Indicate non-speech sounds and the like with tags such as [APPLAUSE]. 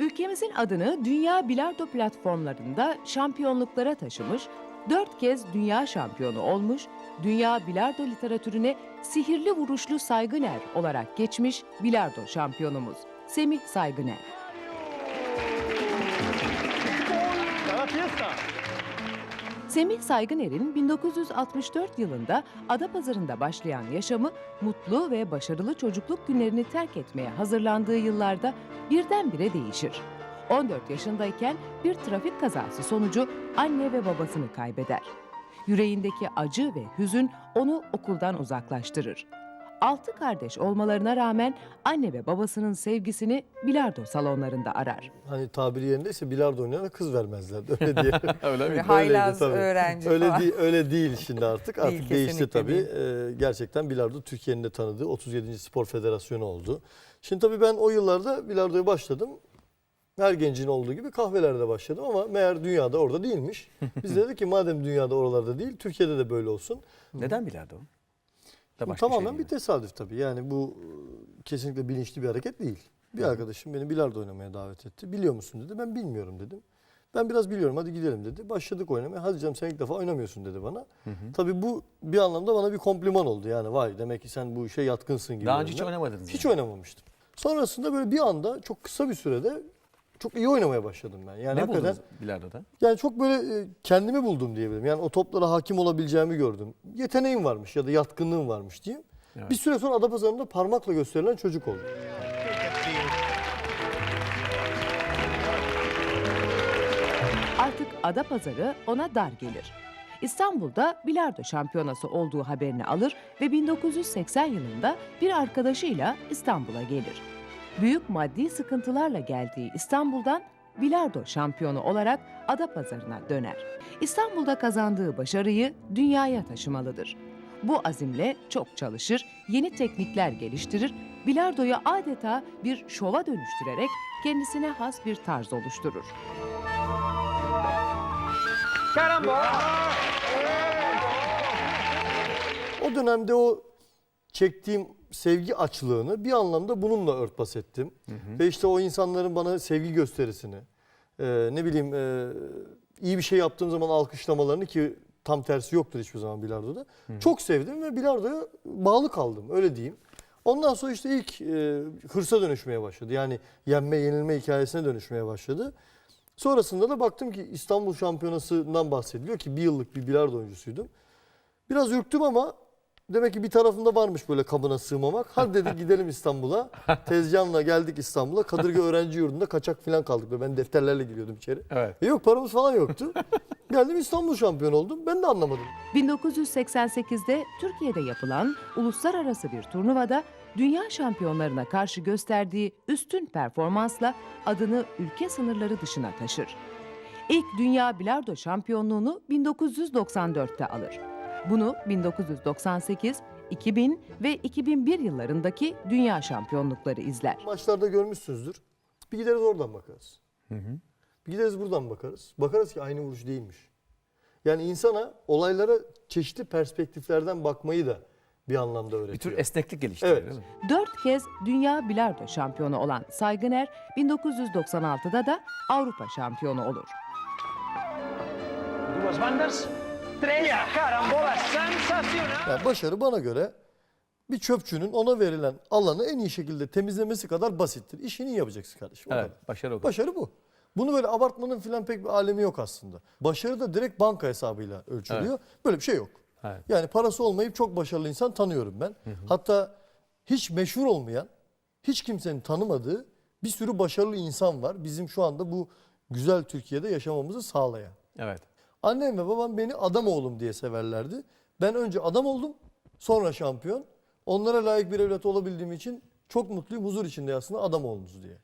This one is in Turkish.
Ülkemizin adını dünya bilardo platformlarında şampiyonluklara taşımış, dört kez dünya şampiyonu olmuş, dünya bilardo literatürüne sihirli vuruşlu Saygıner olarak geçmiş bilardo şampiyonumuz Semih Saygıner. Semih Saygıner'in 1964 yılında Adapazarı'nda başlayan yaşamı mutlu ve başarılı çocukluk günlerini terk etmeye hazırlandığı yıllarda birdenbire değişir. 14 yaşındayken bir trafik kazası sonucu anne ve babasını kaybeder. Yüreğindeki acı ve hüzün onu okuldan uzaklaştırır. Altı kardeş olmalarına rağmen anne ve babasının sevgisini bilardo salonlarında arar. Hani tabiri yerindeyse bilardo oynayana kız vermezlerdi. Öyle diye. [LAUGHS] Öyle mi? haylaz tabii. öğrenci öyle falan. değil, öyle değil şimdi artık. Artık Değil, değişti kesinlikle tabii. Ee, gerçekten bilardo Türkiye'nin de tanıdığı 37. Spor Federasyonu oldu. Şimdi tabii ben o yıllarda bilardoya başladım. Her gencin olduğu gibi kahvelerde başladım ama meğer dünyada orada değilmiş. Biz de [LAUGHS] dedik ki madem dünyada oralarda değil, Türkiye'de de böyle olsun. Neden bilardo? Da Bu başka şey tamamen değil bir tesadüf tabii. Yani bu e, kesinlikle bilinçli bir hareket değil. Bir arkadaşım beni bilardo oynamaya davet etti. Biliyor musun dedi. Ben bilmiyorum dedim. Ben biraz biliyorum hadi gidelim dedi. Başladık oynamaya. Hadi canım sen ilk defa oynamıyorsun dedi bana. Tabii bu bir anlamda bana bir kompliman oldu. Yani vay demek ki sen bu işe yatkınsın gibi. Daha önce hiç oynamadınız Hiç yani. oynamamıştım. Sonrasında böyle bir anda çok kısa bir sürede çok iyi oynamaya başladım ben. Yani Ne hakikaten buldunuz bilardoda? yani çok böyle e, kendimi buldum diyebilirim. Yani o toplara hakim olabileceğimi gördüm. Yeteneğim varmış ya da yatkınlığım varmış diyeyim. Evet. Bir süre sonra Adapazarı'nda parmakla gösterilen çocuk oldum. Artık Adapazarı ona dar gelir. İstanbul'da bilardo şampiyonası olduğu haberini alır ve 1980 yılında bir arkadaşıyla İstanbul'a gelir. Büyük maddi sıkıntılarla geldiği İstanbul'dan bilardo şampiyonu olarak Adapazarı'na döner. İstanbul'da kazandığı başarıyı dünyaya taşımalıdır. Bu azimle çok çalışır, yeni teknikler geliştirir, bilardoyu adeta bir şova dönüştürerek kendisine has bir tarz oluşturur. O dönemde o çektiğim sevgi açlığını bir anlamda bununla örtbas ettim. Ve işte o insanların bana sevgi gösterisini, e, ne bileyim e, iyi bir şey yaptığım zaman alkışlamalarını ki tam tersi yoktur hiçbir zaman bilardoda. Çok sevdim ve bilardoya bağlı kaldım öyle diyeyim. Ondan sonra işte ilk e, hırsa dönüşmeye başladı. Yani yenme yenilme hikayesine dönüşmeye başladı. Sonrasında da baktım ki İstanbul Şampiyonası'ndan bahsediliyor ki bir yıllık bir bilardo oyuncusuydum. Biraz ürktüm ama demek ki bir tarafında varmış böyle kabına sığmamak. Hadi dedik gidelim İstanbul'a. [LAUGHS] Tezcan'la geldik İstanbul'a. Kadırga Öğrenci Yurdu'nda kaçak falan kaldık. Böyle Ben defterlerle giriyordum içeri. Evet. E yok paramız falan yoktu. Geldim İstanbul şampiyon oldum. Ben de anlamadım. 1988'de Türkiye'de yapılan uluslararası bir turnuvada dünya şampiyonlarına karşı gösterdiği üstün performansla adını ülke sınırları dışına taşır. İlk dünya bilardo şampiyonluğunu 1994'te alır. Bunu 1998, 2000 ve 2001 yıllarındaki dünya şampiyonlukları izler. Maçlarda görmüşsünüzdür. Bir gideriz oradan bakarız. Bir gideriz buradan bakarız. Bakarız ki aynı vuruş değilmiş. Yani insana olaylara çeşitli perspektiflerden bakmayı da bir anlamda öğretiyor. Bir tür esneklik geliştiriyor Evet. değil mi? Dört kez dünya bilardo şampiyonu olan Saygıner, 1996'da da Avrupa şampiyonu olur. Dues bandes, tres carambolas sensacional. Yani başarı bana göre bir çöpçünün ona verilen alanı en iyi şekilde temizlemesi kadar basittir. İşini iyi yapacaksın kardeşim. o Evet. kadar. Başarı o. Başarı bu. Bunu böyle abartmanın filan pek bir alemi yok aslında. Başarı da direkt banka hesabıyla ölçülüyor. Böyle bir şey yok. Evet. Yani parası olmayıp çok başarılı insan tanıyorum ben. Hatta hiç meşhur olmayan, hiç kimsenin tanımadığı bir sürü başarılı insan var. Bizim şu anda bu güzel Türkiye'de yaşamamızı sağlayan. Evet. Annem ve babam beni adam oğlum diye severlerdi. Ben önce adam oldum, sonra şampiyon. Onlara layık bir evlat olabildiğim için çok mutluyum, huzur içinde aslında adam oğlumuz diye.